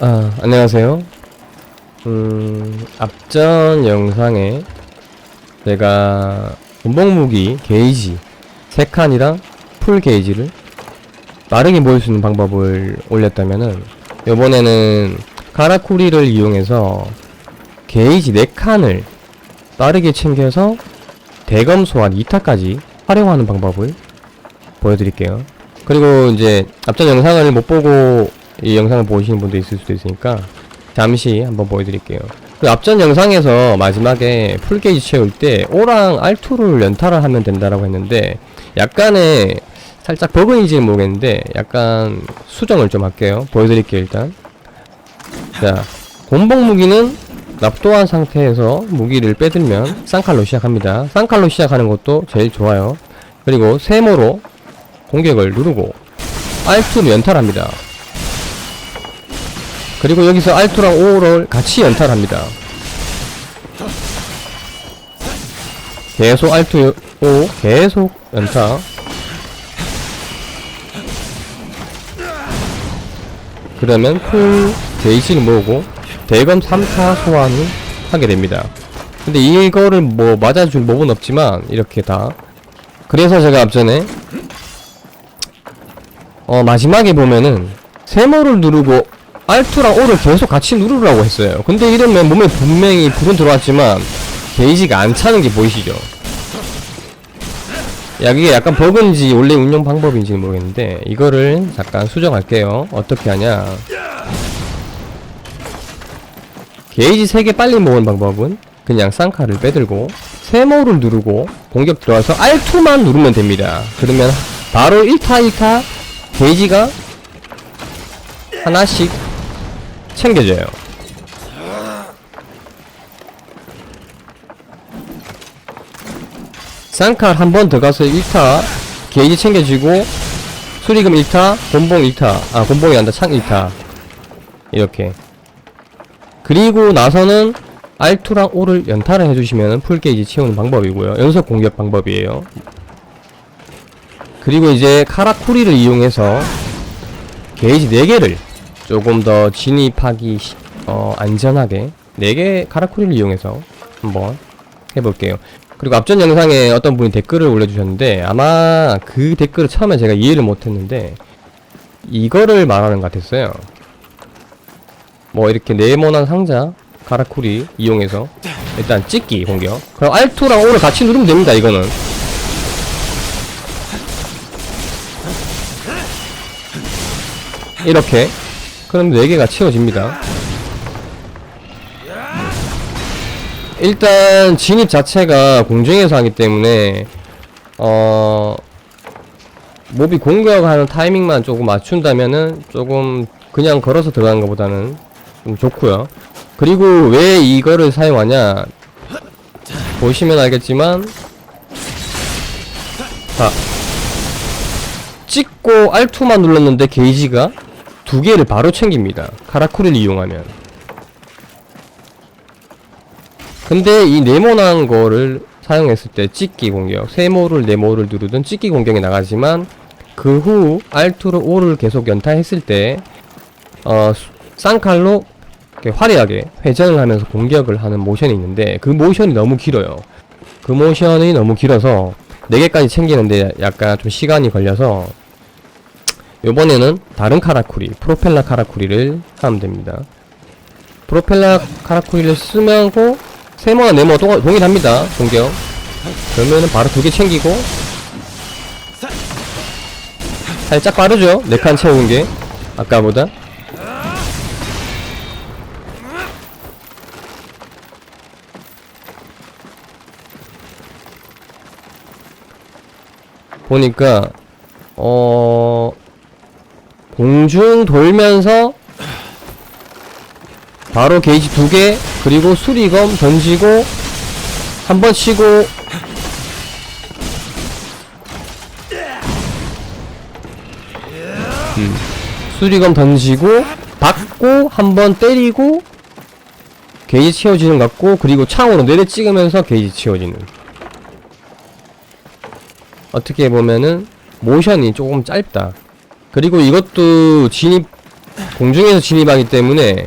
아, 안녕하세요. 음, 앞전 영상에 제가 운봉무기 게이지 3칸이랑 풀 게이지를 빠르게 모을 수 있는 방법을 올렸다면은 이번에는 카라쿠리를 이용해서 게이지 4칸을 빠르게 챙겨서 대검 소환 2타까지 활용하는 방법을 보여드릴게요. 그리고 이제 앞전 영상을 못 보고 이 영상을 보시는 분도 있을 수도 있으니까 잠시 한번 보여드릴게요. 그 앞전 영상에서 마지막에 풀게이지 채울 때 O랑 R2를 연타를 하면 된다라고 했는데 약간의 살짝 버그인지는 모르겠는데 약간 수정을 좀 할게요. 보여드릴게요 일단. 자, 곤봉 무기는 납도한 상태에서 무기를 빼들면 쌍칼로 시작합니다. 쌍칼로 시작하는 것도 제일 좋아요. 그리고 세모로 공격을 누르고 R2로 연탈합니다. 그리고 여기서 R2랑 5를 같이 연탈합니다. 계속 R2, 5 계속 연타. 그러면 풀 게이지를 모으고 대검 3타 소환을 하게 됩니다. 근데 이거를 뭐 맞아줄 몹은 없지만 이렇게 다 그래서 제가 앞전에 어 마지막에 보면은 세모를 누르고 R2랑 O를 계속 같이 누르라고 했어요. 근데 이러면 몸에 분명히 불은 들어왔지만 게이지가 안 차는 게 보이시죠? 야, 이게 약간 버그인지 원래 운영 방법인지는 모르겠는데 이거를 잠깐 수정할게요. 어떻게 하냐? 게이지 3개 빨리 모으는 방법은 그냥 쌍칼을 빼들고 세모를 누르고 공격 들어와서 R2만 누르면 됩니다. 그러면 바로 1타 1타 게이지가 하나씩 챙겨져요. 쌍칼 한 번 더 가서 1타 게이지 챙겨지고 수리금 1타 곤봉 1타 아 곤봉이 아니라 창 1타. 이렇게. 그리고 나서는 R2랑 5를 연타를 해주시면 풀게이지 채우는 방법이고요. 연속 공격 방법이에요. 그리고 이제 카라쿠리를 이용해서 게이지 4개를 조금 더 진입하기 시- 어, 안전하게 4개 카라쿠리를 이용해서 한번 해볼게요. 그리고 앞전 영상에 어떤 분이 댓글을 올려주셨는데 아마 그 댓글을 처음에 제가 이해를 못했는데 이거를 말하는 것 같았어요. 뭐 이렇게 네모난 상자 가라쿠리 이용해서 일단 찍기 공격. 그럼 R2랑 O를 같이 누르면 됩니다 이거는. 이렇게 그럼 4개가 채워집니다. 일단 진입 자체가 공중에서 하기 때문에 어 몹이 공격하는 타이밍만 조금 맞춘다면은 조금 그냥 걸어서 들어가는 것보다는 좀 좋고요. 그리고 왜 이거를 사용하냐? 보시면 알겠지만 자 찍고 R2만 눌렀는데 게이지가 두 개를 바로 챙깁니다. 카라쿠리를 이용하면. 근데 이 네모난 거를 사용했을 때 찍기 공격 세모를 네모를 누르든 찍기 공격이 나가지만 그후 R2로 5를 계속 연타했을 때 어, 수- 쌍칼로 화려하게 회전을 하면서 공격을 하는 모션이 있는데 그 모션이 너무 길어요. 그 모션이 너무 길어서 4개까지 챙기는데 약간 좀 시간이 걸려서 요번에는 다른 카라쿠리 프로펠러 카라쿠리를 하면 됩니다. 프로펠러 카라쿠리를 쓰면고 세모나 네모 동, 동일합니다 공격 그러면은 바로 두 개 챙기고 살짝 빠르죠? 네 칸 채운 게. 아까보다. 보니까 어 공중 돌면서 바로 게이지 두 개 그리고 수리검 던지고 한 번 치고 음. 수리검 던지고 받고 한 번 때리고 게이지 채워지는 것 같고 그리고 창으로 내려 찍으면서 게이지 채워지는 어떻게 보면은 모션이 조금 짧다 그리고 이것도 진입 공중에서 진입하기 때문에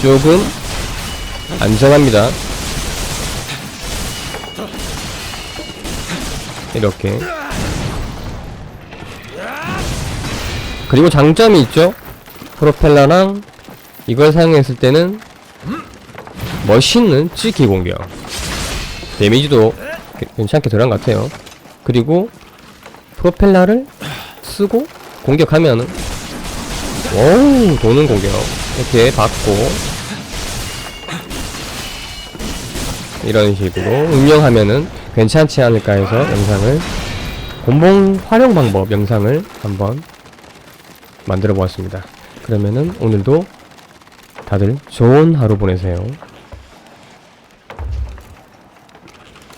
조금 안전합니다. 이렇게. 그리고 장점이 있죠? 프로펠러랑 이걸 사용했을 때는 멋있는 찌기 공격. 데미지도 게- 괜찮게 들어간 것 같아요. 그리고 프로펠러를 쓰고 공격하면은 오 도는 공격 이렇게 받고 이런 식으로 응용하면은 괜찮지 않을까 해서 영상을 곤봉 활용 방법 영상을 한번 만들어 보았습니다. 그러면은 오늘도 다들 좋은 하루 보내세요.